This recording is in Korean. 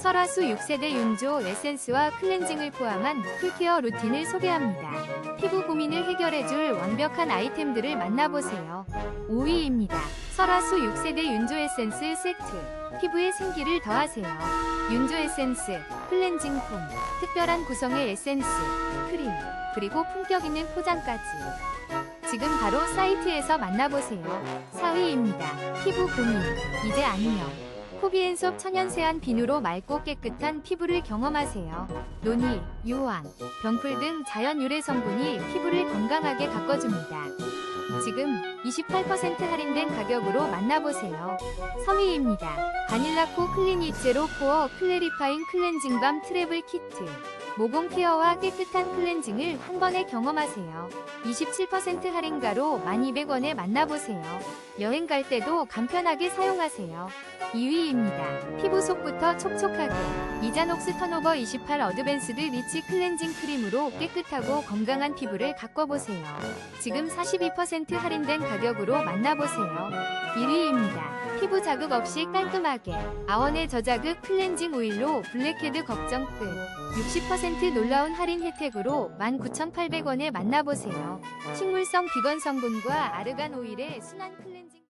설화수 6세대 윤조 에센스와 클렌징을 포함한 풀케어 루틴을 소개합니다. 피부 고민을 해결해줄 완벽한 아이템들을 만나보세요. 5위입니다. 설화수 6세대 윤조 에센스 세트. 피부에 생기를 더하세요. 윤조 에센스, 클렌징 폼, 특별한 구성의 에센스, 크림, 그리고 품격 있는 포장까지. 지금 바로 사이트에서 만나보세요. 4위입니다. 피부 고민, 이제 안녕. 코비앤솝 천연세안 비누로 맑고 깨끗한 피부를 경험하세요. 노니, 유황, 병풀 등 자연 유래 성분이 피부를 건강하게 가꿔줍니다. 지금 28% 할인된 가격으로 만나보세요. 3위입니다. 바닐라코 클리닉 제로 코어 클래리파잉 클렌징 밤 트래블 키트. 모공 케어와 깨끗한 클렌징을 한 번에 경험하세요. 27% 할인가로 1200원에 만나보세요. 여행 갈 때도 간편하게 사용하세요. 2위입니다. 피부 속부터 촉촉하게 이자녹스 턴오버 28 어드밴스드 리치 클렌징 크림으로 깨끗하고 건강한 피부를 가꿔보세요. 지금 42% 할인된 가격으로 만나보세요. 1위입니다. 피부 자극 없이 깔끔하게 아원의 저자극 클렌징 오일로 블랙헤드 걱정 끝. 60% 놀라운 할인 혜택으로 19,800원에 만나보세요. 식물성 비건 성분과 아르간 오일의 순한 클렌징